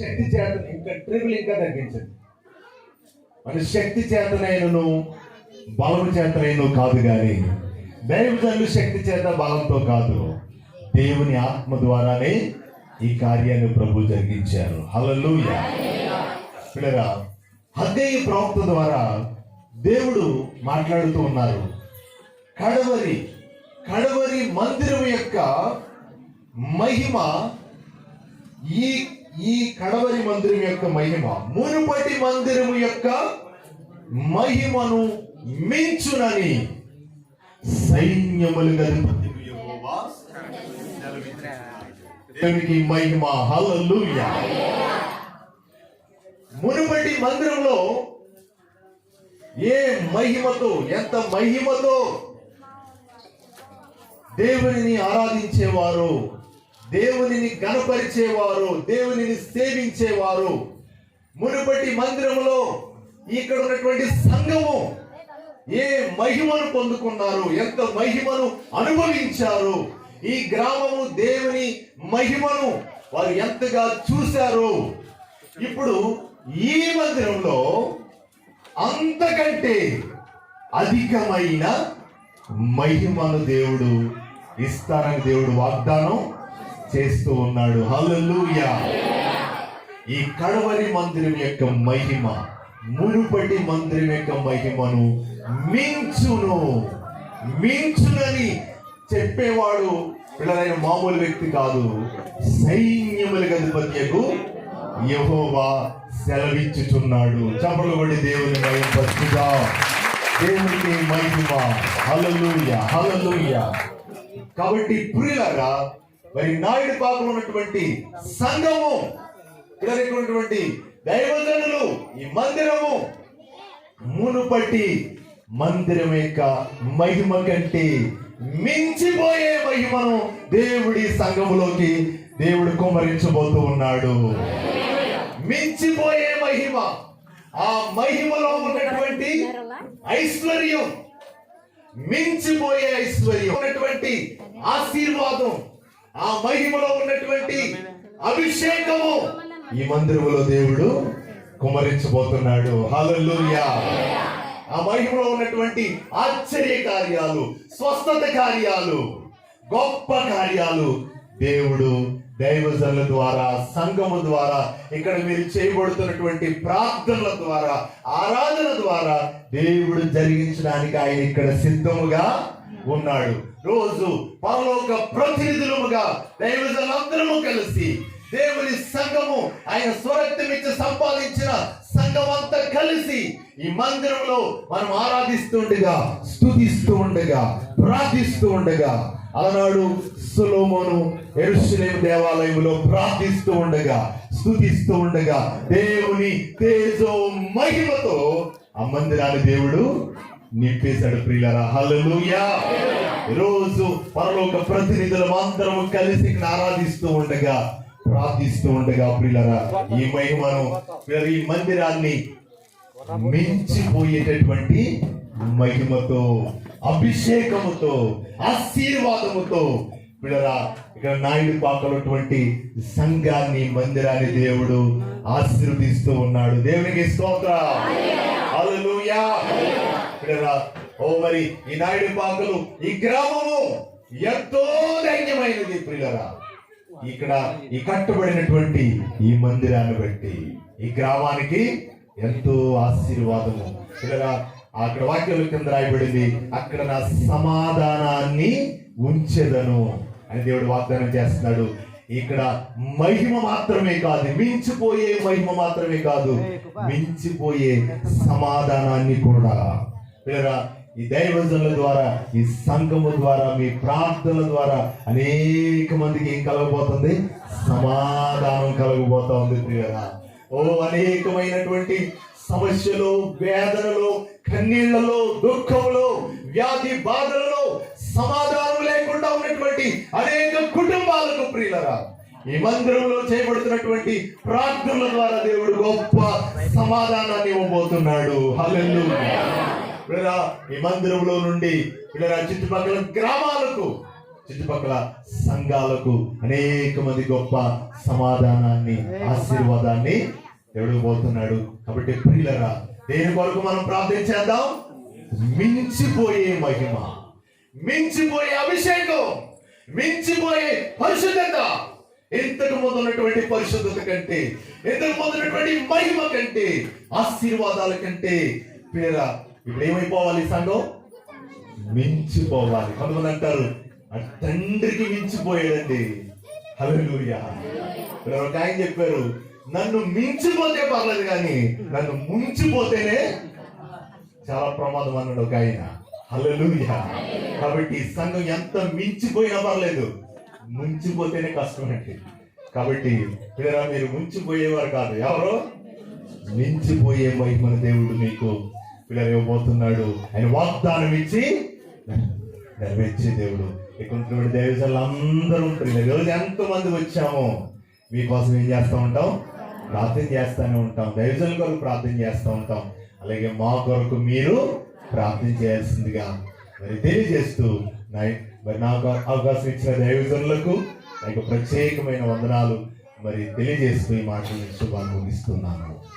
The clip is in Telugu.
శక్తి చేత ఇంకా ట్రిపుల్ ఇంకా తగ్గించండి. మన శక్తి చేతనైనను బలము చేతనైనను కాదు కానీ దైవజనులు శక్తి చేత బలంతో కాదు. దేవుని ఆత్మ ద్వారానే ఈ కార్యాన్ని ప్రభు జరిగించారు. హల్లెలూయా. పిల్లరా హగ్గయి ప్రవక్త ద్వారా దేవుడు మాట్లాడుతూ ఉన్నారు. కడవరి కడవరి మందిరం యొక్క మహిమ ఈ ఈ కడవరి మందిరం యొక్క మహిమ మునుపటి మందిరం యొక్క మహిమను మించునని సైన్యములు దేవునికి మహిమ హల్లెలూయా. మునుపటి మందిరంలో ఏ మహిమతో ఎంత మహిమతో దేవుని ఆరాధించేవారు? దేవునిని గణపరిచేవారు దేవునిని సేవించేవారు. మునుపటి మందిరంలో ఇక్కడ ఉన్నటువంటి సంఘము ఏ మహిమను పొందుకున్నారు? ఎంత మహిమను అనుభవించారు? ఈ గ్రామము దేవుని మహిమను వారు ఎంతగా చూశారు? ఇప్పుడు ఈ మందిరంలో అంతకంటే అధికమైన మహిమను దేవుడు ఇస్తారని దేవుడు వాగ్దానం. చేస్తూ ఉన్నాడు. హలలుయా ఈ కడవరి మందిరం యొక్క మహిమ మునుపటి మందిరం యొక్క మహిమను మించును మించునని చెప్పేవాడు పిల్లలైన మామూలు వ్యక్తి కాదు. సైన్యముల అధిపత్యకు యహోవా సెలవిచ్చుచున్నాడు. చపలు పడి దేవుని మయం పచ్చుగా దేవుని మహిమ. హలలుయ హలలుయ కాబట్టి ప్రియులారా మరి నాయుడు పాపలు ఉన్నటువంటి సంఘము ఇక్కడ ఉన్నటువంటి దైవజనులు ఈ మందిరము మునుపటి మందిరం యొక్క మహిమ కంటే మించిపోయే మహిమను దేవుడి సంఘములోకి దేవుడు కుమరించబోతూ ఉన్నాడు. మించిపోయే మహిమ. ఆ మహిమలో ఉన్నటువంటి ఐశ్వర్యం. మించిపోయే ఐశ్వర్యం. ఉన్నటువంటి ఆశీర్వాదం. ఆ మహిమలో ఉన్నటువంటి అభిషేకము. ఈ మందిరములో దేవుడు కుమరించబోతున్నాడు. హల్లెలూయా. ఆ మహిమలో ఉన్నటువంటి ఆశ్చర్య కార్యాలు స్వస్థత కార్యాలు గొప్ప కార్యాలు దేవుడు దైవజనుల ద్వారా సంఘము ద్వారా ఇక్కడ మీరు చేయబడుతున్నటువంటి ప్రార్థనల ద్వారా ఆరాధన ద్వారా దేవుడు జరిగించడానికి ఆయన ఇక్కడ సిద్ధముగా ఉన్నాడు. రోజు పరలోక ప్రతినిధులముగా దైవజనులందరము కలిసి దేవుని సంఘము ఆయన స్వరక్తం ఇచ్చి సంపాదించిన సంఘం అంతా కలిసి ఈ మందిరంలో మనం ఆరాధిస్తుండగా స్థుతిస్తూ ఉండగా ప్రార్థిస్తూ ఉండగా అలనాడు సులోమోను ఎరుసలేం దేవాలయంలో ప్రార్థిస్తూ ఉండగా స్థుతిస్తూ ఉండగా దేవుని తేజో మహిమతో ఆ మందిరాన్ని దేవుడు నింపేశాడు ప్రియులరా హల్లెలూయా. రోజు పరలోక ప్రతినిధులు అందరం కలిసి ఆరాధిస్తూ ఉండగా ప్రార్థిస్తూ ఉండగా ప్రియులరా ఈ మహిమను ఈ మందిరాన్ని మించిపోయేటటువంటి మహిమతో అభిషేకముతో ఆశీర్వాదముతో పిల్లరా ఇక్కడ నాయుడు పాకలటువంటి సంఘాన్ని మందిరాన్ని దేవుడు ఆశీర్వదిస్తూ ఉన్నాడు. దేవునికి స్తోత్ర. పిల్లరా ఓ మరి ఈ నాయుడు పాకలు ఈ గ్రామము ఎంతో ధైర్యమైనది పిల్లరా ఇక్కడ ఈ కట్టుబడినటువంటి ఈ మందిరాన్ని బట్టి ఈ గ్రామానికి ఎంతో ఆశీర్వాదము. పిల్లరా అక్కడ వాక్యం కింద రాయబడింది అక్కడ నా సమాధానాన్ని ఉంచెదను అని దేవుడు వాగ్దానం చేస్తున్నాడు. ఇక్కడ మహిమ మాత్రమే కాదు మించిపోయే మహిమ మాత్రమే కాదు మించిపోయే సమాధానాన్ని కూడా. పిల్లరా ఈ దైవజనుల ద్వారా ఈ సంఘము ద్వారా మీ ప్రార్థనల ద్వారా అనేక మందికి ఏం కలగబోతుంది? సమాధానం కలగబోతా ఉంది ప్రియరా ఓ అనేకమైనటువంటి సమస్యలు వేదనలు కన్నీళ్ళలో దుఃఖంలో వ్యాధి బాధలలో సమాధానం లేకుండా ఉన్నటువంటి అనేక కుటుంబాలకు ప్రియులరా ఈ మందిరంలో చేయబడుతున్నటువంటి ప్రార్థనల ద్వారా దేవుడు గొప్ప సమాధానాన్ని ఇవ్వబోతున్నాడు. హలో పిల్లరా ఈ మందిరంలో నుండి పిల్లరా చుట్టుపక్కల గ్రామాలకు చుట్టుపక్కల సంఘాలకు అనేక మంది గొప్ప సమాధానాన్ని ఆశీర్వాదాన్ని ఎవడు పోతున్నాడు. కాబట్టి ప్రియులరా దేని కొరకు మనం ప్రార్థించేద్దాం మించిపోయే మహిమ మించిపోయే అభిషేకం మించిపోయే పరిశుద్ధత. ఇంతకు ముందు ఉన్నటువంటి పరిశుద్ధత కంటే ఇంతకు ముందు ఉన్నటువంటి మహిమ కంటే ఆశీర్వాదాల కంటే పేర ఇప్పుడు ఏమైపోవాలి సంఘం మించిపోవాలి. కొంతమంది అంటారు తండ్రికి మించిపోయాడండి హల్లెలూయా. ఇక్కడ ఒక ఆయన చెప్పారు నన్ను మించిపోతే పర్లేదు కానీ నన్ను ముంచిపోతేనే చాలా ప్రమాదం అన్నాడు ఒక ఆయన. హల్లెలూయా. కాబట్టి సంఘం ఎంత మించిపోయినా పర్లేదు. ముంచిపోతేనే కష్టం అండి. కాబట్టి మీరు ముంచిపోయేవారు కాదు. ఎవరు? మించిపోయే మహిమను దేవుడు మీకు పిల్లలు ఇవ్వబోతున్నాడు ఆయన వాగ్దానం ఇచ్చి నెరవేర్చే దేవుడు. ఎక్కువ ఉన్నటువంటి దేవతలు అందరూ ఉంటారు. రోజు ఎంతమంది వచ్చామో? మీకోసం ఏం చేస్తూ ఉంటాం? ప్రార్థన చేస్తూనే ఉంటాం. దైవజన కొరకు ప్రార్థన చేస్తూ ఉంటాం. అలాగే మా కొరకు మీరు ప్రార్థన చేయాల్సిందిగా మరి తెలియజేస్తూ మరి నాకు అవకాశం ఇచ్చిన దైవజనులకు నాకు ప్రత్యేకమైన వందనాలు మరి తెలియజేస్తూ ఈ మాటలు శుభాన్ని ముగిస్తున్నాను.